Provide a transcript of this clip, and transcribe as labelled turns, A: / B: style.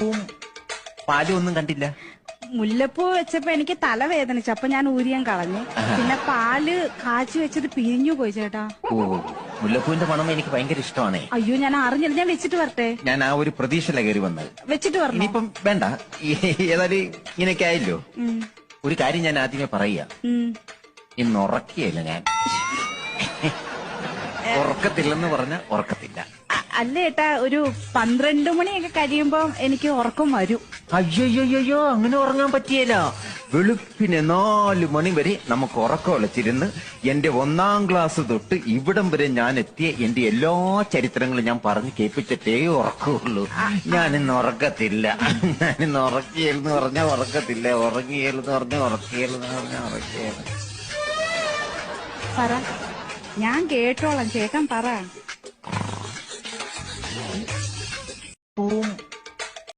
A: മുല്ലപ്പൂവും പാലും ഒന്നും കണ്ടില്ല.
B: മുല്ലപ്പൂ വെച്ചപ്പോ എനിക്ക് തലവേദനിച്ചു അപ്പൊ ഞാൻ ഊരിയാൻ കളഞ്ഞു. പിന്നെ പാൽ കാച്ചി വെച്ചത് പിരിഞ്ഞു പോയി ചേട്ടാ.
A: ഓ മുല്ലപ്പൂവിന്റെ മണം എനിക്ക് ഭയങ്കര ഇഷ്ടമാണേ.
B: അയ്യോ ഞാൻ അറിഞ്ഞില്ല. ഞാൻ വെച്ചിട്ട് വരട്ടെ.
A: ഞാൻ ആ ഒരു പ്രതീക്ഷയില കയറി വന്നത്.
B: വെച്ചിട്ട് വരണം?
A: ഇനിയിപ്പം വേണ്ട. ഈ ഏതായാലും ഇങ്ങനെയൊക്കെ ആയല്ലോ. ഒരു കാര്യം ഞാൻ ആദ്യമേ പറയുക. ഇന്ന് ഉറക്കിയല്ല ഞാൻ. ഉറക്കത്തില്ലെന്ന് പറഞ്ഞ ഉറക്കത്തില്ല.
B: അല്ല ഏട്ടാ ഒരു പന്ത്രണ്ട് മണിയൊക്കെ കഴിയുമ്പോ എനിക്ക് ഉറക്കം വരും.
A: അയ്യോയ്യോയ്യോ അങ്ങനെ ഉറങ്ങാൻ പറ്റിയല്ല വെളുപ്പിന് നാല് മണി വരെ നമുക്ക് ഉറക്കം ഒളച്ചിരുന്ന് എന്റെ ഒന്നാം ക്ലാസ് തൊട്ട് ഇവിടം വരെ ഞാൻ എത്തിയ എന്റെ എല്ലാ ചരിത്രങ്ങളും ഞാൻ പറഞ്ഞു കേൾപ്പിച്ചിട്ടേ ഉറക്കമുള്ളൂ. ഞാനിന്ന് ഉറക്കത്തില്ല. ഞാനിന്ന് ഉറക്കിയെന്ന് പറഞ്ഞാൽ ഉറക്കത്തില്ല. ഉറങ്ങിയെന്ന് പറഞ്ഞാൽ ഉറക്കിയെന്ന് പറഞ്ഞാൽ ഉറക്കിയെന്ന്.
B: പറ. ഞാൻ കേട്ടോളാം. ചേട്ടൻ പറ.